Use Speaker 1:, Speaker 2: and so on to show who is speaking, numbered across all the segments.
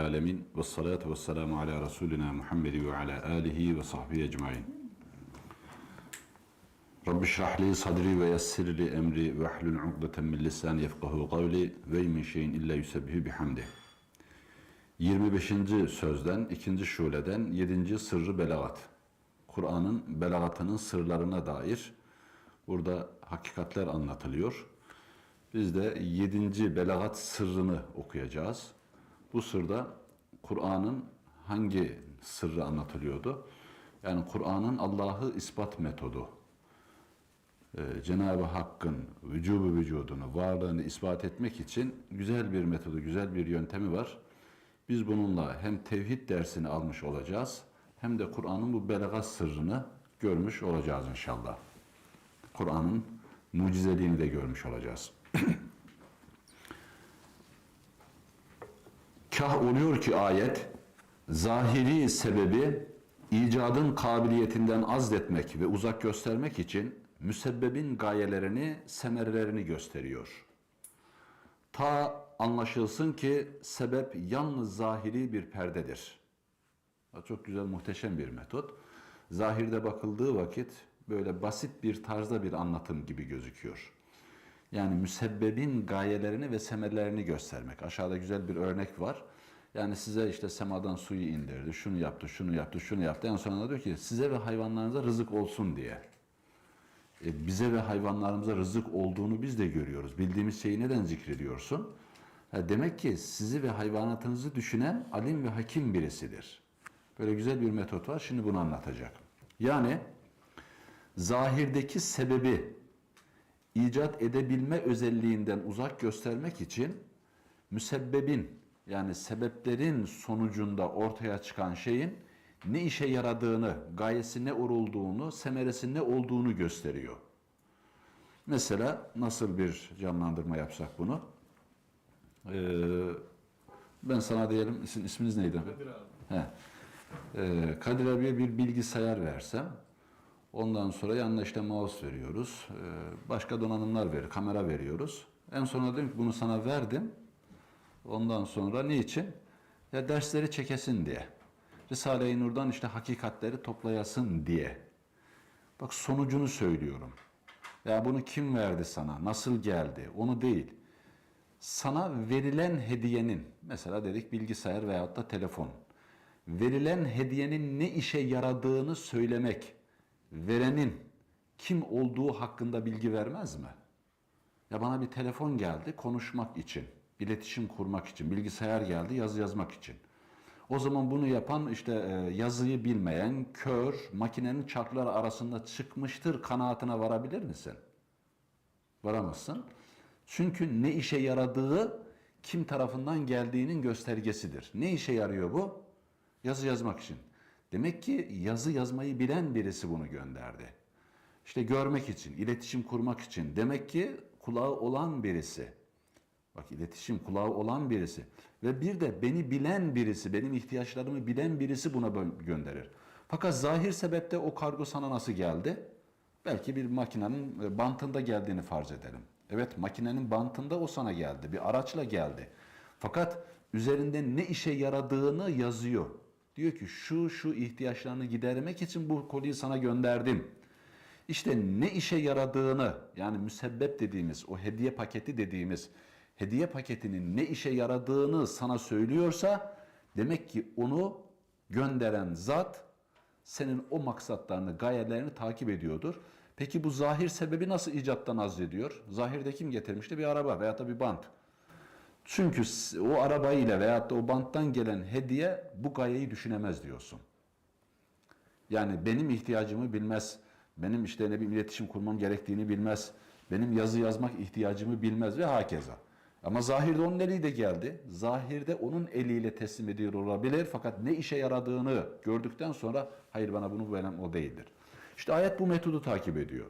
Speaker 1: Rabbil alemin ve salatu ve selamu ala Resulina Muhammedi ve ala alihi ve sahbihi ecmain. Rabbi şrah sadri ve yessir emri ve hlul ugdeten min lisani yefkahu kavli ve min şeyin illa yusebbihu bihamdi. 25. sözden, ikinci şuleden 7. sırrı belagat. Kur'an'ın belagatının sırlarına dair burada hakikatler anlatılıyor. Biz de 7. belagat sırrını okuyacağız. Bu sırda Kur'an'ın hangi sırrı anlatılıyordu? Yani Kur'an'ın Allah'ı ispat metodu. Ee, Cenab-ı Hakk'ın vücubu vücudunu, varlığını ispat etmek için güzel bir metodu, güzel bir yöntemi var. Biz bununla hem tevhid dersini almış olacağız, hem de Kur'an'ın bu belagat sırrını görmüş olacağız inşallah. Kur'an'ın mucizeliğini de görmüş olacağız. Kah oluyor ki ayet, zahiri sebebi icadın kabiliyetinden azletmek ve uzak göstermek için müsebbebin gayelerini, semerlerini gösteriyor. Ta anlaşılsın ki sebep yalnız zahiri bir perdedir. Çok güzel, muhteşem bir metot. Zahirde bakıldığı vakit böyle basit bir tarzda bir anlatım gibi gözüküyor. Yani müsebbebin gayelerini ve semerlerini göstermek. Aşağıda güzel bir örnek var. Yani size işte semadan suyu indirdi, şunu yaptı, şunu yaptı, şunu yaptı. En sonunda diyor ki size ve hayvanlarınıza rızık olsun diye. E, bize ve hayvanlarımıza rızık olduğunu biz de görüyoruz. Bildiğimiz şeyi neden zikrediyorsun? Ha, demek ki sizi ve hayvanatınızı düşünen alim ve hakim birisidir. Böyle güzel bir metot var. Şimdi bunu anlatacak. Yani zahirdeki sebebi icat edebilme özelliğinden uzak göstermek için müsebbebin yani sebeplerin sonucunda ortaya çıkan şeyin ne işe yaradığını, gayesi ne olduğunu, semeresi ne olduğunu gösteriyor. Mesela nasıl bir canlandırma yapsak bunu? Ee, ben sana diyelim, isim, isminiz neydi?
Speaker 2: Kadir abi.
Speaker 1: He. Ee, Kadir abiye bir bilgisayar versem, ondan sonra yanına işte mouse veriyoruz, ee, başka donanımlar verir, kamera veriyoruz. En sonunda dedim ki bunu sana verdim. Ondan sonra niçin? Ya dersleri çekesin diye. Risale-i Nur'dan işte hakikatleri toplayasın diye. Bak sonucunu söylüyorum. Ya bunu kim verdi sana? Nasıl geldi? Onu değil. Sana verilen hediyenin, mesela dedik bilgisayar veyahut da telefon. Verilen hediyenin ne işe yaradığını söylemek, verenin kim olduğu hakkında bilgi vermez mi? Ya bana bir telefon geldi konuşmak için, iletişim kurmak için, bilgisayar geldi yazı yazmak için. O zaman bunu yapan işte e, yazıyı bilmeyen kör makinenin çarkları arasında çıkmıştır kanaatine varabilir misin? Varamazsın. Çünkü ne işe yaradığı kim tarafından geldiğinin göstergesidir. Ne işe yarıyor bu? Yazı yazmak için. Demek ki yazı yazmayı bilen birisi bunu gönderdi. İşte görmek için, iletişim kurmak için. Demek ki kulağı olan birisi. Bak iletişim kulağı olan birisi ve bir de beni bilen birisi, benim ihtiyaçlarımı bilen birisi buna gönderir. Fakat zahir sebepte o kargo sana nasıl geldi? Belki bir makinenin e, bantında geldiğini farz edelim. Evet makinenin bantında o sana geldi, bir araçla geldi. Fakat üzerinde ne işe yaradığını yazıyor. Diyor ki şu şu ihtiyaçlarını gidermek için bu koliyi sana gönderdim. İşte ne işe yaradığını yani müsebbep dediğimiz o hediye paketi dediğimiz hediye paketinin ne işe yaradığını sana söylüyorsa demek ki onu gönderen zat senin o maksatlarını, gayelerini takip ediyordur. Peki bu zahir sebebi nasıl icattan ediyor? Zahirde kim getirmişti? Bir araba veyahut da bir bant. Çünkü o arabayla veyahut da o banttan gelen hediye bu gayeyi düşünemez diyorsun. Yani benim ihtiyacımı bilmez, benim işte ne bir iletişim kurmam gerektiğini bilmez, benim yazı yazmak ihtiyacımı bilmez ve hakeza. Ama zahirde onun eli de geldi. Zahirde onun eliyle teslim ediyor olabilir. Fakat ne işe yaradığını gördükten sonra hayır bana bunu veren o değildir. İşte ayet bu metodu takip ediyor.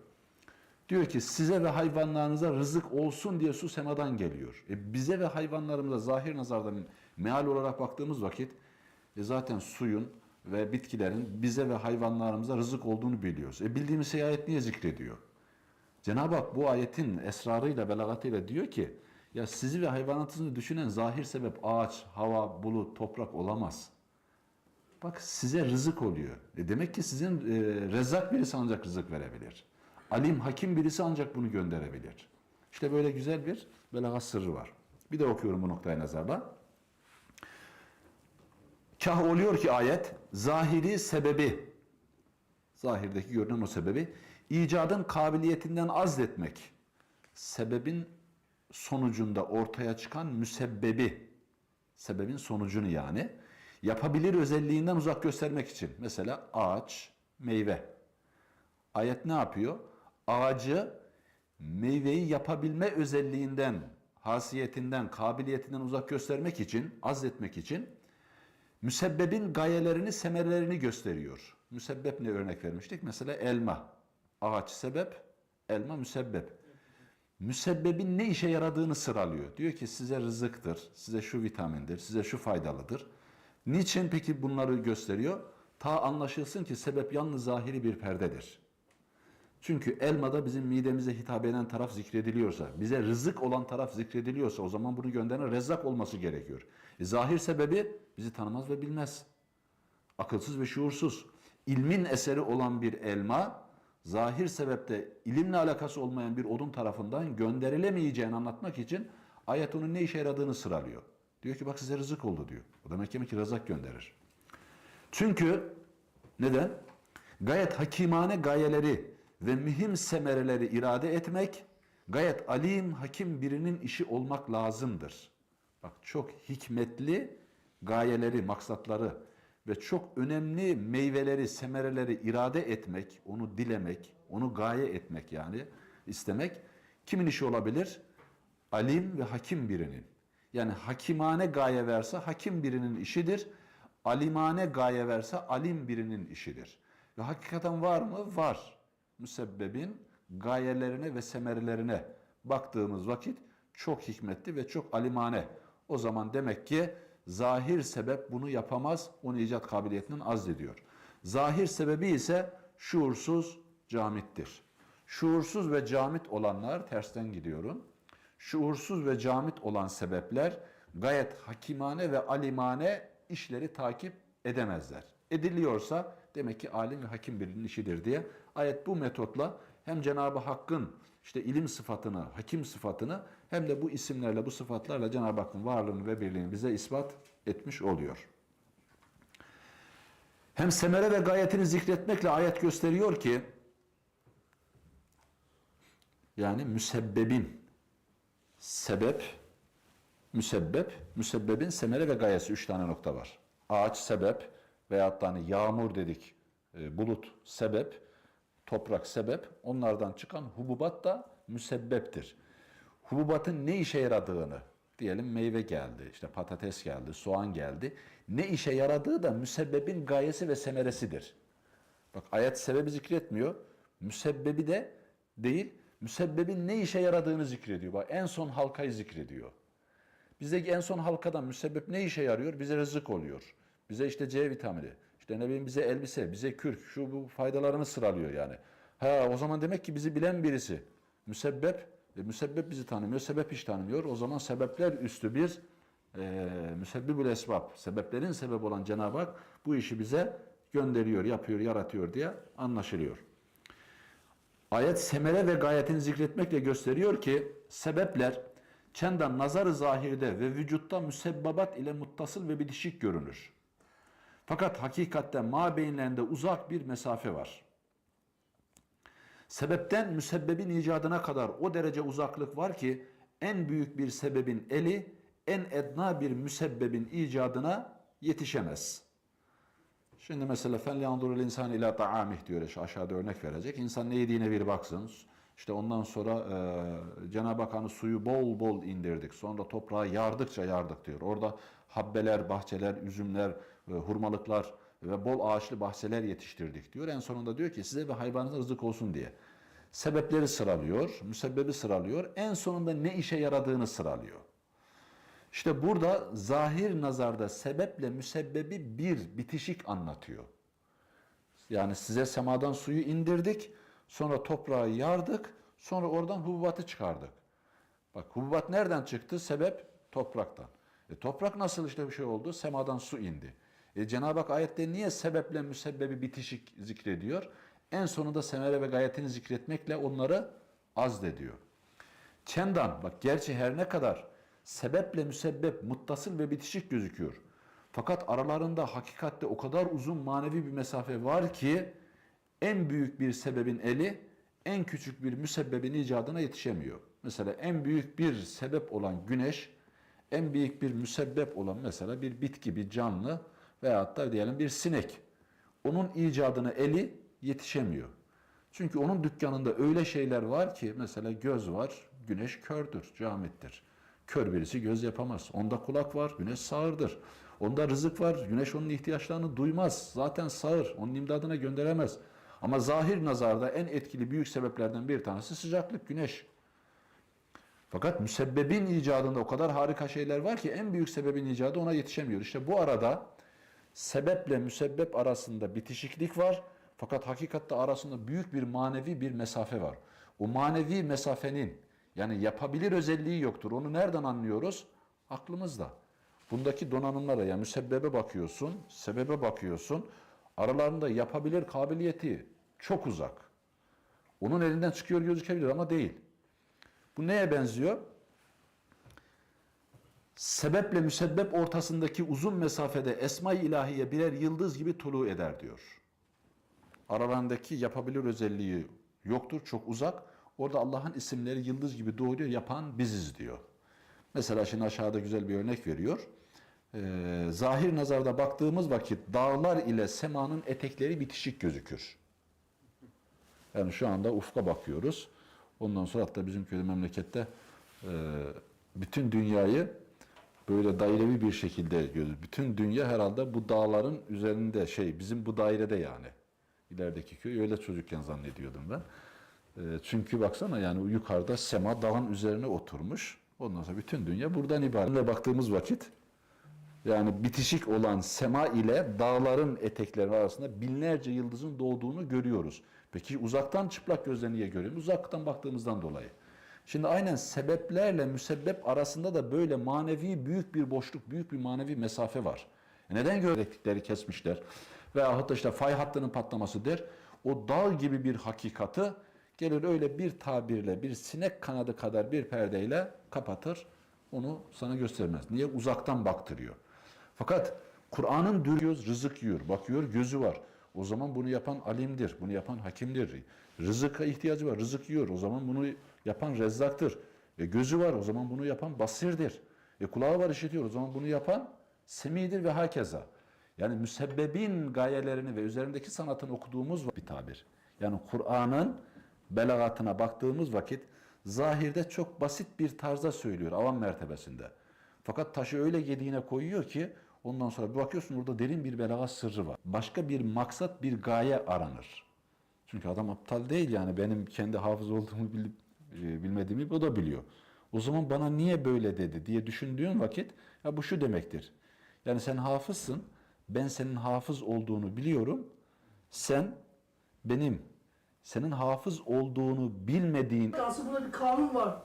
Speaker 1: Diyor ki size ve hayvanlarınıza rızık olsun diye su semadan geliyor. E bize ve hayvanlarımıza zahir nazardan meal olarak baktığımız vakit e zaten suyun ve bitkilerin bize ve hayvanlarımıza rızık olduğunu biliyoruz. E bildiğimiz şey ayet niye zikrediyor? Cenab-ı Hak bu ayetin esrarıyla, belagatıyla diyor ki Ya sizi ve hayvanatınızı düşünen zahir sebep ağaç, hava, bulut, toprak olamaz. Bak size rızık oluyor. E demek ki sizin e, rezzak birisi ancak rızık verebilir. Alim, hakim birisi ancak bunu gönderebilir. İşte böyle güzel bir belagat sırrı var. Bir de okuyorum bu noktaya nazarla. Kah oluyor ki ayet zahiri sebebi zahirdeki görünen o sebebi icadın kabiliyetinden azletmek sebebin sonucunda ortaya çıkan müsebbebi sebebin sonucunu yani yapabilir özelliğinden uzak göstermek için mesela ağaç meyve ayet ne yapıyor ağacı meyveyi yapabilme özelliğinden hasiyetinden kabiliyetinden uzak göstermek için azletmek için müsebbebin gayelerini, semerelerini gösteriyor. Müsebbep ne örnek vermiştik? Mesela elma. Ağaç sebep, elma müsebbep. Müsebbebin ne işe yaradığını sıralıyor. Diyor ki size rızıktır, size şu vitamindir, size şu faydalıdır. Niçin peki bunları gösteriyor? Ta anlaşılsın ki sebep yalnız zahiri bir perdedir. Çünkü elmada bizim midemize hitap eden taraf zikrediliyorsa, bize rızık olan taraf zikrediliyorsa o zaman bunu gönderen rezzak olması gerekiyor. E, zahir sebebi bizi tanımaz ve bilmez. Akılsız ve şuursuz. İlmin eseri olan bir elma, zahir sebepte ilimle alakası olmayan bir odun tarafından gönderilemeyeceğini anlatmak için ayet onun ne işe yaradığını sıralıyor. Diyor ki bak size rızık oldu diyor. O demek ki rızak gönderir. Çünkü neden? Gayet hakimane gayeleri ve mühim semereleri irade etmek, gayet alim, hakim birinin işi olmak lazımdır. Bak çok hikmetli gayeleri, maksatları ve çok önemli meyveleri, semereleri irade etmek, onu dilemek, onu gaye etmek yani istemek kimin işi olabilir? Alim ve hakim birinin. Yani hakimane gaye verse hakim birinin işidir. Alimane gaye verse alim birinin işidir. Ve hakikaten var mı? Var. Müsebbebin gayelerine ve semerlerine baktığımız vakit çok hikmetli ve çok alimane. O zaman demek ki zahir sebep bunu yapamaz, onu icat kabiliyetinden azdediyor. Zahir sebebi ise şuursuz camittir. Şuursuz ve camit olanlar, tersten gidiyorum. Şuursuz ve camit olan sebepler gayet hakimane ve alimane işleri takip edemezler. Ediliyorsa demek ki alim ve hakim birinin işidir diye ayet bu metotla hem Cenab-ı Hakk'ın işte ilim sıfatını, hakim sıfatını hem de bu isimlerle, bu sıfatlarla Cenab-ı Hakk'ın varlığını ve birliğini bize ispat etmiş oluyor. Hem semere ve gayetini zikretmekle ayet gösteriyor ki yani müsebbebin sebep, müsebbep, müsebbebin semere ve gayesi üç tane nokta var. Ağaç sebep veyahut da hani yağmur dedik, e, bulut sebep, toprak sebep, onlardan çıkan hububat da müsebbeptir. Hububatın ne işe yaradığını, diyelim meyve geldi, işte patates geldi, soğan geldi. Ne işe yaradığı da müsebbebin gayesi ve semeresidir. Bak ayet sebebi zikretmiyor, müsebbebi de değil, müsebbebin ne işe yaradığını zikrediyor. Bak en son halkayı zikrediyor. Bizdeki en son halkadan müsebbep ne işe yarıyor? Bize rızık oluyor. Bize işte C vitamini, işte ne bileyim bize elbise, bize kürk, şu bu faydalarını sıralıyor yani. Ha o zaman demek ki bizi bilen birisi. Müsebbep, e, müsebbep bizi tanımıyor, sebep hiç tanımıyor. O zaman sebepler üstü bir e, müsebbibül esbab, sebeplerin sebep olan Cenab-ı Hak bu işi bize gönderiyor, yapıyor, yaratıyor diye anlaşılıyor. Ayet semere ve gayetini zikretmekle gösteriyor ki sebepler çendan nazar zahirde ve vücutta müsebbabat ile muttasıl ve bitişik görünür. Fakat hakikatte mabeyinlerinde uzak bir mesafe var. Sebepten müsebbebin icadına kadar o derece uzaklık var ki en büyük bir sebebin eli en edna bir müsebbebin icadına yetişemez. Şimdi mesela fel yanzurul insan ila ta'amih diyor aşağıda örnek verecek. İnsan ne yediğine bir baksın. İşte ondan sonra e, Cenab-ı Hak hani suyu bol bol indirdik. Sonra toprağı yardıkça yardık diyor. Orada habbeler, bahçeler, üzümler, hurmalıklar ve bol ağaçlı bahçeler yetiştirdik diyor. En sonunda diyor ki size ve hayvanınıza rızık olsun diye. Sebepleri sıralıyor, müsebbebi sıralıyor. En sonunda ne işe yaradığını sıralıyor. İşte burada zahir nazarda sebeple müsebbebi bir bitişik anlatıyor. Yani size semadan suyu indirdik, sonra toprağı yardık, sonra oradan hububatı çıkardık. Bak hububat nereden çıktı? Sebep topraktan. E, toprak nasıl işte bir şey oldu? Semadan su indi. E, Cenab-ı Hak ayette niye sebeple müsebbebi bitişik zikrediyor? En sonunda semere ve gayetini zikretmekle onları azdediyor. Çendan bak gerçi her ne kadar sebeple müsebbep muttasıl ve bitişik gözüküyor. Fakat aralarında hakikatte o kadar uzun manevi bir mesafe var ki en büyük bir sebebin eli en küçük bir müsebbebin icadına yetişemiyor. Mesela en büyük bir sebep olan güneş, en büyük bir müsebbep olan mesela bir bitki, bir canlı veyahut da diyelim bir sinek. Onun icadına eli yetişemiyor. Çünkü onun dükkanında öyle şeyler var ki mesela göz var, güneş kördür, camittir. Kör birisi göz yapamaz. Onda kulak var, güneş sağırdır. Onda rızık var, güneş onun ihtiyaçlarını duymaz. Zaten sağır, onun imdadına gönderemez. Ama zahir nazarda en etkili büyük sebeplerden bir tanesi sıcaklık, güneş. Fakat müsebbebin icadında o kadar harika şeyler var ki en büyük sebebin icadı ona yetişemiyor. İşte bu arada sebeple müsebbep arasında bitişiklik var. Fakat hakikatte arasında büyük bir manevi bir mesafe var. O manevi mesafenin yani yapabilir özelliği yoktur. Onu nereden anlıyoruz? Aklımızda. Bundaki donanımlara yani müsebbebe bakıyorsun, sebebe bakıyorsun. Aralarında yapabilir kabiliyeti çok uzak. Onun elinden çıkıyor gözükebilir ama değil. Bu neye benziyor? Sebeple müsebbep ortasındaki uzun mesafede Esma-i İlahiye birer yıldız gibi tulu eder diyor. Aralarındaki yapabilir özelliği yoktur, çok uzak. Orada Allah'ın isimleri yıldız gibi doğuyor, yapan biziz diyor. Mesela şimdi aşağıda güzel bir örnek veriyor. Ee, zahir nazarda baktığımız vakit dağlar ile semanın etekleri bitişik gözükür. Yani şu anda ufka bakıyoruz. Ondan sonra hatta bizim köyde memlekette e, bütün dünyayı böyle dairevi bir şekilde görüyoruz. Bütün dünya herhalde bu dağların üzerinde şey bizim bu dairede yani. İlerideki köy öyle çocukken zannediyordum ben. E, çünkü baksana yani yukarıda sema dağın üzerine oturmuş. Ondan sonra bütün dünya buradan ibaret. Baktığımız vakit yani bitişik olan sema ile dağların etekleri arasında binlerce yıldızın doğduğunu görüyoruz. Peki uzaktan çıplak gözle niye görüyoruz? Uzaktan baktığımızdan dolayı. Şimdi aynen sebeplerle müsebbep arasında da böyle manevi büyük bir boşluk, büyük bir manevi mesafe var. E neden göreklikleri kesmişler? Veyahut da işte fay hattının patlaması der. O dağ gibi bir hakikati gelir öyle bir tabirle, bir sinek kanadı kadar bir perdeyle kapatır. Onu sana göstermez. Niye? Uzaktan baktırıyor. Fakat Kur'an'ın dürüyoruz, rızık yiyor, bakıyor, gözü var. O zaman bunu yapan alimdir, bunu yapan hakimdir. Rızıka ihtiyacı var, rızık yiyor. O zaman bunu yapan rezzaktır. E gözü var, o zaman bunu yapan basirdir. E kulağı var, işitiyor. O zaman bunu yapan semidir ve hakeza. Yani müsebbebin gayelerini ve üzerindeki sanatını okuduğumuz bir tabir. Yani Kur'an'ın belagatına baktığımız vakit zahirde çok basit bir tarzda söylüyor avam mertebesinde. Fakat taşı öyle yediğine koyuyor ki ondan sonra bir bakıyorsun orada derin bir belagat sırrı var. Başka bir maksat, bir gaye aranır. Çünkü adam aptal değil yani benim kendi hafız olduğumu bilip, bilmediğimi o da biliyor. O zaman bana niye böyle dedi diye düşündüğün vakit ya bu şu demektir. Yani sen hafızsın, ben senin hafız olduğunu biliyorum. Sen benim senin hafız olduğunu bilmediğin
Speaker 2: Aslında burada bir kanun var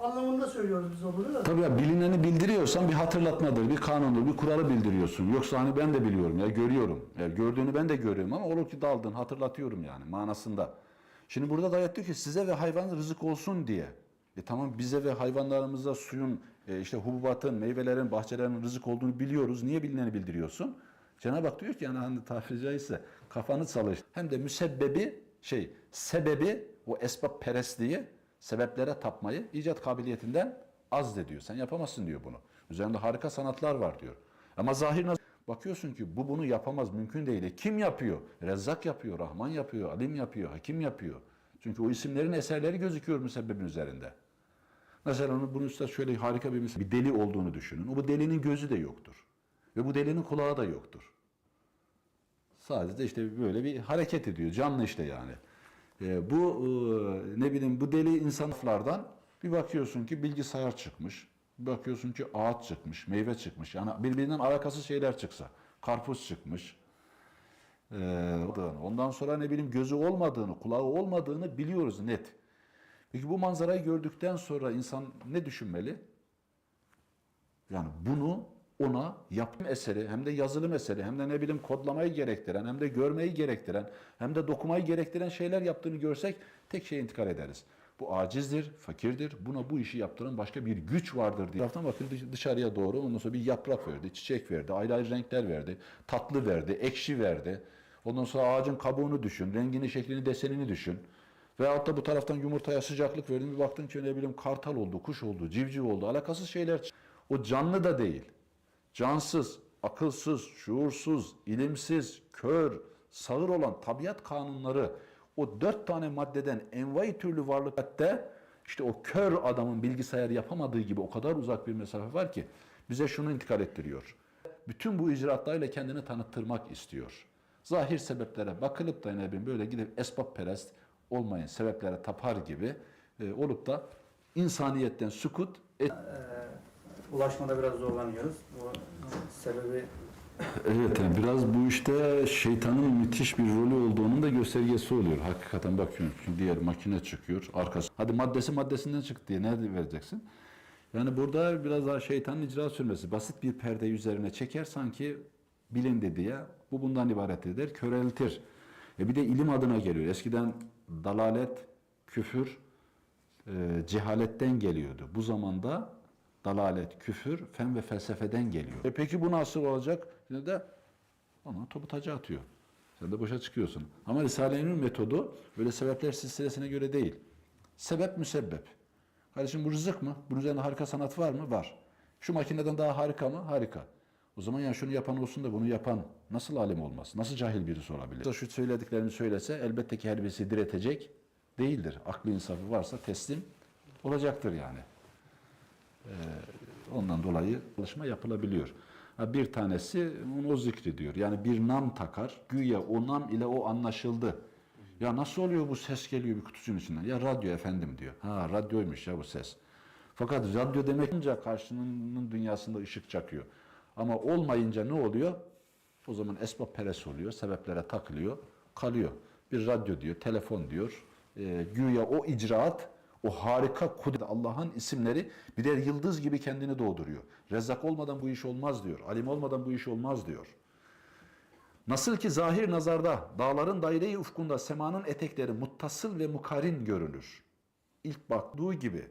Speaker 2: anlamında söylüyoruz biz onu değil mi?
Speaker 1: Tabii ya bilineni bildiriyorsan bir hatırlatmadır, bir kanundur, bir kuralı bildiriyorsun. Yoksa hani ben de biliyorum ya görüyorum. Ya gördüğünü ben de görüyorum ama olur ki daldın hatırlatıyorum yani manasında. Şimdi burada da diyor ki size ve hayvan rızık olsun diye. E tamam bize ve hayvanlarımıza suyun, e, işte hububatın, meyvelerin, bahçelerin rızık olduğunu biliyoruz. Niye bilineni bildiriyorsun? Cenab-ı Hak diyor ki yani hani tabiri caizse kafanı çalış. Hem de müsebbebi şey, sebebi o esbab perestliği, sebeplere tapmayı icat kabiliyetinden azdediyor. Sen yapamazsın diyor bunu. Üzerinde harika sanatlar var diyor. Ama zahir naz- bakıyorsun ki bu bunu yapamaz, mümkün değil. E kim yapıyor? Rezzak yapıyor, Rahman yapıyor, Alim yapıyor, Hakim yapıyor. Çünkü o isimlerin eserleri gözüküyor müsebbebin üzerinde. Mesela onu bunun üstüne şöyle harika bir misal. Bir deli olduğunu düşünün. O bu delinin gözü de yoktur. Ve bu delinin kulağı da yoktur. Sadece işte böyle bir hareket ediyor. Canlı işte yani. E, bu e, ne bileyim bu deli insanlardan bir bakıyorsun ki bilgisayar çıkmış. Bakıyorsun ki ağaç çıkmış, meyve çıkmış. Yani birbirinden alakasız şeyler çıksa. Karpuz çıkmış. E, ondan sonra ne bileyim gözü olmadığını, kulağı olmadığını biliyoruz net. Peki bu manzarayı gördükten sonra insan ne düşünmeli? Yani bunu ona yapım eseri hem de yazılım eseri hem de ne bileyim kodlamayı gerektiren hem de görmeyi gerektiren hem de dokumayı gerektiren şeyler yaptığını görsek tek şeye intikal ederiz. Bu acizdir, fakirdir. Buna bu işi yaptıran başka bir güç vardır diye. Taraftan bakın dış- dışarıya doğru ondan sonra bir yaprak verdi, çiçek verdi, ayrı ayrı renkler verdi, tatlı verdi, ekşi verdi. Ondan sonra ağacın kabuğunu düşün, rengini, şeklini, desenini düşün. Veyahut da bu taraftan yumurtaya sıcaklık verdin bir baktın ki ne bileyim kartal oldu, kuş oldu, civciv oldu, alakasız şeyler. O canlı da değil. Cansız, akılsız, şuursuz, ilimsiz, kör, sağır olan tabiat kanunları o dört tane maddeden envai türlü varlıkta işte o kör adamın bilgisayar yapamadığı gibi o kadar uzak bir mesafe var ki bize şunu intikal ettiriyor. Bütün bu icraatlarıyla kendini tanıttırmak istiyor. Zahir sebeplere bakılıp da ne böyle gidip esbab perest olmayın, sebeplere tapar gibi e, olup da insaniyetten sukut et,
Speaker 3: Ee, ulaşmada biraz zorlanıyoruz. Bu sebebi
Speaker 1: Evet yani biraz bu işte şeytanın müthiş bir rolü olduğunun da göstergesi oluyor. Hakikaten bakıyorsun çünkü diğer makine çıkıyor arkası. Hadi maddesi maddesinden çıktı diye nerede vereceksin? Yani burada biraz daha şeytanın icra sürmesi. Basit bir perde üzerine çeker sanki bilindi diye bu bundan ibaret eder, köreltir. E bir de ilim adına geliyor. Eskiden dalalet, küfür, e, cehaletten geliyordu. Bu zamanda dalalet, küfür, fen ve felsefeden geliyor. E peki bu nasıl olacak? Yine de ona topu taca atıyor. Sen de boşa çıkıyorsun. Ama Risale-i Nur metodu böyle sebepler silsilesine göre değil. Sebep müsebbep. Kardeşim bu rızık mı? Bunun üzerinde harika sanat var mı? Var. Şu makineden daha harika mı? Harika. O zaman yani şunu yapan olsun da bunu yapan nasıl alim olmaz? Nasıl cahil birisi olabilir? Şu söylediklerimi söylese elbette ki her birisi diretecek değildir. Aklı insafı varsa teslim olacaktır yani. Ee, ondan dolayı çalışma yapılabiliyor. Bir tanesi o zikrediyor. Yani bir nam takar. Güya o nam ile o anlaşıldı. Ya nasıl oluyor bu ses geliyor bir kutucuğun içinden? Ya radyo efendim diyor. Ha radyoymuş ya bu ses. Fakat radyo demek olunca karşının dünyasında ışık çakıyor. Ama olmayınca ne oluyor? O zaman esbab peres oluyor, sebeplere takılıyor, kalıyor. Bir radyo diyor, telefon diyor. E, güya o icraat, o harika kudret, Allah'ın isimleri birer yıldız gibi kendini doğduruyor. Rezzak olmadan bu iş olmaz diyor. Alim olmadan bu iş olmaz diyor. Nasıl ki zahir nazarda dağların daire-i ufkunda semanın etekleri muttasıl ve mukarin görünür. İlk baktığı gibi.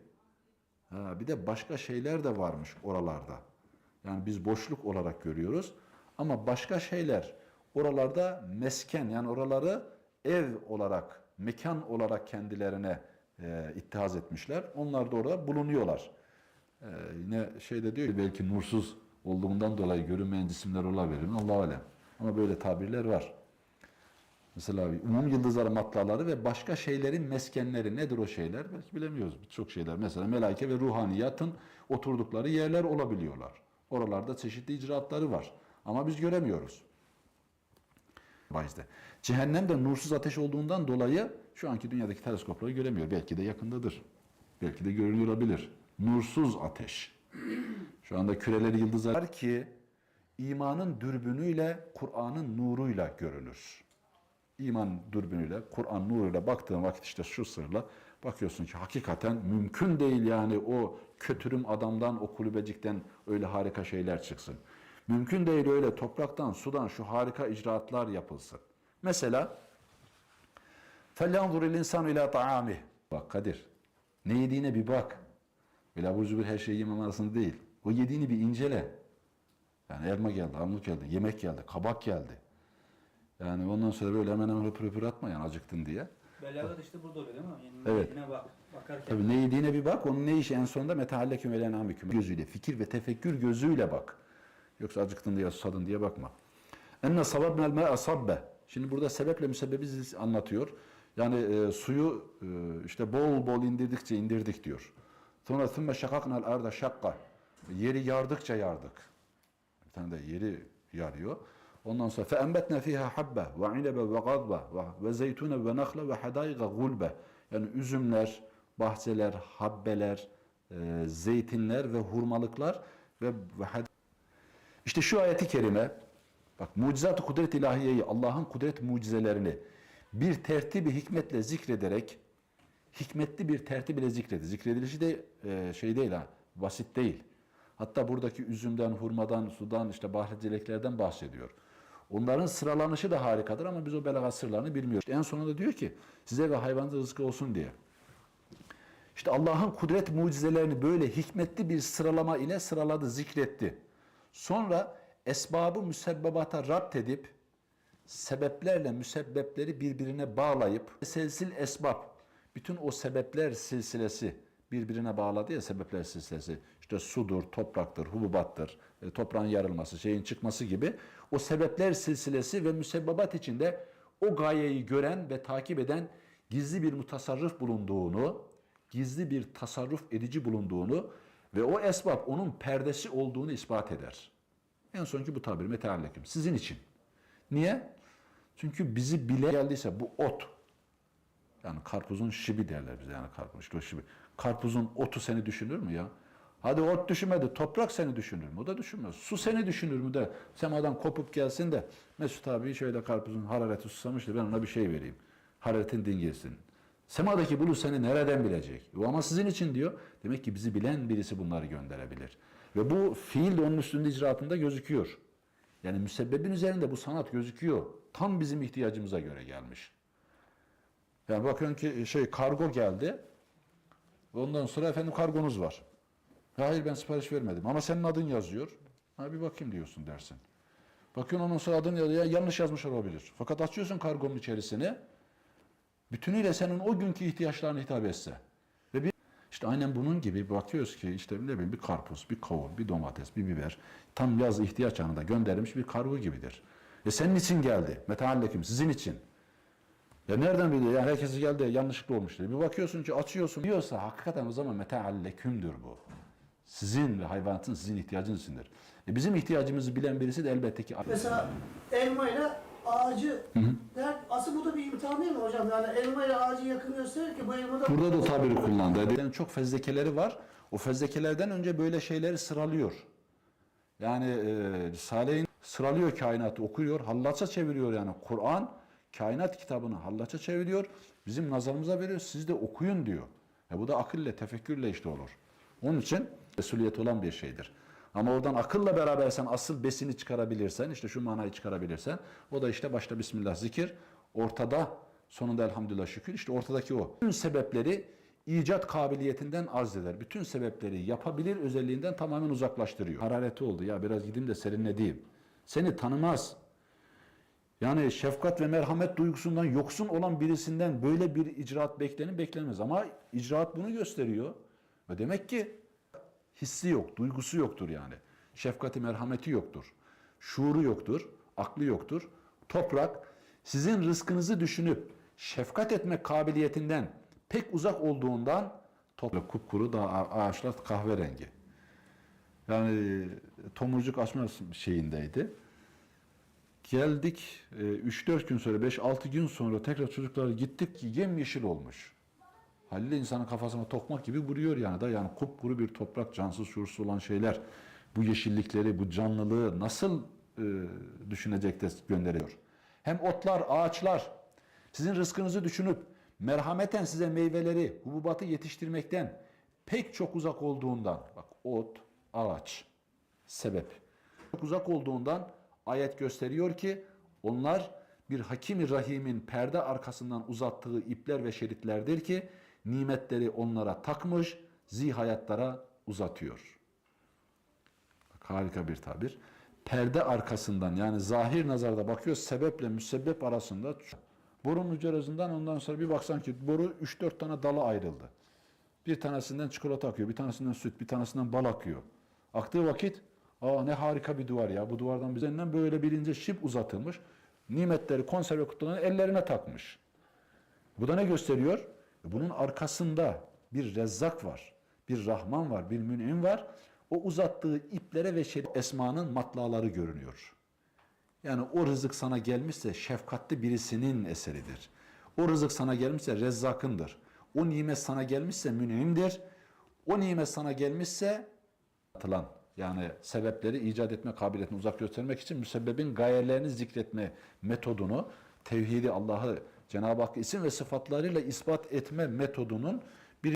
Speaker 1: Ha, bir de başka şeyler de varmış oralarda. Yani biz boşluk olarak görüyoruz. Ama başka şeyler oralarda mesken yani oraları ev olarak, mekan olarak kendilerine e, ittihaz etmişler. Onlar da orada bulunuyorlar. E, yine şeyde diyor ki belki nursuz olduğundan dolayı görünmeyen cisimler olabilir mi? Allah alem. Ama böyle tabirler var. Mesela umum yıldızları matlaları ve başka şeylerin meskenleri nedir o şeyler? Belki bilemiyoruz birçok şeyler. Mesela melaike ve ruhaniyatın oturdukları yerler olabiliyorlar. Oralarda çeşitli icraatları var. Ama biz göremiyoruz. Bahiste. Cehennem de nursuz ateş olduğundan dolayı şu anki dünyadaki teleskopları göremiyor. Belki de yakındadır. Belki de görünüyor olabilir. Nursuz ateş. Şu anda küreleri yıldızlar ki imanın dürbünüyle, Kur'an'ın nuruyla görünür. İman dürbünüyle, Kur'an nuruyla baktığın vakit işte şu sırla bakıyorsun ki hakikaten mümkün değil yani o kötürüm adamdan, o kulübecikten öyle harika şeyler çıksın. Mümkün değil öyle topraktan, sudan şu harika icraatlar yapılsın. Mesela فَلْيَنْظُرِ الْاِنْسَانُ اِلَى طَعَامِهِ Bak Kadir, ne yediğine bir bak. Böyle abur cubur her şeyi yemem arasında değil. O yediğini bir incele. Yani elma geldi, armut geldi, yemek geldi, kabak geldi. Yani ondan sonra böyle hemen hemen höpür höpür atma yani acıktın diye.
Speaker 3: belagat işte burada oluyor değil mi? Yani
Speaker 1: Evet.
Speaker 3: niyetine bak, bakarken.
Speaker 1: Tabii ne yediğine bir bak, onun ne işi en sonunda metahalleküm ve lenamiküm. Gözüyle, fikir ve tefekkür gözüyle bak. Yoksa acıktın diye, susadın diye bakma. Enne sababnel me'a sabbe. Şimdi burada sebeple müsebbebi ziz- anlatıyor. Yani e, suyu e, işte bol bol indirdikçe indirdik diyor. Sonra sümme şakaknal arda şakka. Yeri yardıkça yardık. Bir tane de yeri yarıyor. Ondan sonra fe embetne fiha habbe ve inebe ve gazbe ve zeytune ve nakle ve hadayga gulbe. Yani üzümler, bahçeler, habbeler, e, zeytinler ve hurmalıklar ve, ve işte şu ayeti kerime bak mucizat-ı kudret ilahiyeyi Allah'ın kudret mucizelerini bir tertibi hikmetle zikrederek hikmetli bir tertip ile zikredi. Zikredilişi de e, şey değil ha, basit değil. Hatta buradaki üzümden, hurmadan, sudan, işte bahçeliklerden bahsediyor. Onların sıralanışı da harikadır ama biz o belagat sırlarını bilmiyoruz. İşte en sonunda diyor ki size ve hayvanınıza rızkı olsun diye. İşte Allah'ın kudret mucizelerini böyle hikmetli bir sıralama ile sıraladı, zikretti. Sonra esbabı müsebbebata rapt edip sebeplerle müsebbepleri birbirine bağlayıp selsil esbab bütün o sebepler silsilesi birbirine bağladı ya sebepler silsilesi işte sudur, topraktır, hububattır, e, toprağın yarılması, şeyin çıkması gibi o sebepler silsilesi ve müsebbebat içinde o gayeyi gören ve takip eden gizli bir mutasarrıf bulunduğunu, gizli bir tasarruf edici bulunduğunu ve o esbab onun perdesi olduğunu ispat eder. En sonki bu tabir meteallekim. Sizin için. Niye? Çünkü bizi bile geldiyse bu ot. Yani karpuzun şibi derler bize yani karpuz şibi. Karpuzun otu seni düşünür mü ya? Hadi ot düşünmedi. Toprak seni düşünür mü? O da düşünmez. Su seni düşünür mü de semadan kopup gelsin de Mesut abi şöyle karpuzun harareti susamıştı ben ona bir şey vereyim. Hararetin dingelsin. Semadaki bulut seni nereden bilecek? O ama sizin için diyor. Demek ki bizi bilen birisi bunları gönderebilir. Ve bu fiil de onun üstünde icraatında gözüküyor. Yani müsebbebin üzerinde bu sanat gözüküyor. Tam bizim ihtiyacımıza göre gelmiş. Yani bakın ki şey kargo geldi. Ondan sonra efendim kargonuz var. Hayır ben sipariş vermedim ama senin adın yazıyor. Ha bir bakayım diyorsun dersin. Bakıyorsun ondan sonra adın yazıyor. Yanlış yazmış olabilir. Fakat açıyorsun kargonun içerisine. Bütünüyle senin o günkü ihtiyaçlarına hitap etse. İşte aynen bunun gibi bakıyoruz ki işte ne bileyim bir karpuz, bir kavun, bir domates, bir biber tam yaz ihtiyaç anında gönderilmiş bir kargo gibidir. E senin için geldi. Metehallekim sizin için. Ya nereden biliyor? Ya herkes geldi yanlışlıkla olmuştur. Bir bakıyorsun ki açıyorsun diyorsa hakikaten o zaman meteallekümdür bu. Sizin ve hayvanatın sizin ihtiyacınız içindir. E bizim ihtiyacımızı bilen birisi de elbette ki
Speaker 2: Mesela elmayla ağacı der. Asıl bu da bir imtihan değil mi hocam? Yani elmayla ağacı yakın gösterir ki bu elmada...
Speaker 1: Burada da tabiri kullandı. Yani çok fezlekeleri var. O fezlekelerden önce böyle şeyleri sıralıyor. Yani e, Salih'in sıralıyor kainatı, okuyor, hallaça çeviriyor yani. Kur'an kainat kitabını hallaça çeviriyor. Bizim nazarımıza veriyor. Siz de okuyun diyor. E bu da akılle, tefekkürle işte olur. Onun için mesuliyet olan bir şeydir. Ama oradan akılla beraber sen asıl besini çıkarabilirsen, işte şu manayı çıkarabilirsen, o da işte başta Bismillah zikir, ortada sonunda elhamdülillah şükür, işte ortadaki o. Bütün sebepleri icat kabiliyetinden arz eder. Bütün sebepleri yapabilir özelliğinden tamamen uzaklaştırıyor. Harareti oldu ya biraz gideyim de serinlediğim. Seni tanımaz. Yani şefkat ve merhamet duygusundan yoksun olan birisinden böyle bir icraat beklenir beklenmez. Ama icraat bunu gösteriyor. Ve demek ki hissi yok, duygusu yoktur yani. Şefkati, merhameti yoktur. Şuuru yoktur, aklı yoktur. Toprak sizin rızkınızı düşünüp şefkat etme kabiliyetinden pek uzak olduğundan toprak kupkuru da ağaçlar kahverengi. Yani tomurcuk açma şeyindeydi. Geldik e, 3-4 gün sonra 5-6 gün sonra tekrar çocuklar gittik ki yemyeşil olmuş. Haliyle insanın kafasına tokmak gibi vuruyor yani da yani kupkuru bir toprak cansız şuursuz olan şeyler bu yeşillikleri bu canlılığı nasıl e, düşünecek de gönderiyor. Hem otlar ağaçlar sizin rızkınızı düşünüp merhameten size meyveleri hububatı yetiştirmekten pek çok uzak olduğundan bak ot ağaç sebep çok uzak olduğundan ayet gösteriyor ki onlar bir hakimi rahimin perde arkasından uzattığı ipler ve şeritlerdir ki nimetleri onlara takmış, zihayatlara uzatıyor. Bak, harika bir tabir. Perde arkasından yani zahir nazarda bakıyor sebeple müsebbep arasında borunun ucu arasından ondan sonra bir baksan ki boru 3-4 tane dala ayrıldı. Bir tanesinden çikolata akıyor, bir tanesinden süt, bir tanesinden bal akıyor. Aktığı vakit aa ne harika bir duvar ya bu duvardan bizden böyle bir ince şip uzatılmış. Nimetleri konserve kutularını ellerine takmış. Bu da ne gösteriyor? Bunun arkasında bir rezzak var, bir rahman var, bir mün'im var. O uzattığı iplere ve şerif esmanın matlaları görünüyor. Yani o rızık sana gelmişse şefkatli birisinin eseridir. O rızık sana gelmişse rezzakındır. O nimet sana gelmişse mün'imdir. O nimet sana gelmişse atılan yani sebepleri icat etme kabiliyetini uzak göstermek için müsebbebin gayelerini zikretme metodunu, tevhidi Allah'ı Cenab-ı Hak isim ve sıfatlarıyla ispat etme metodunun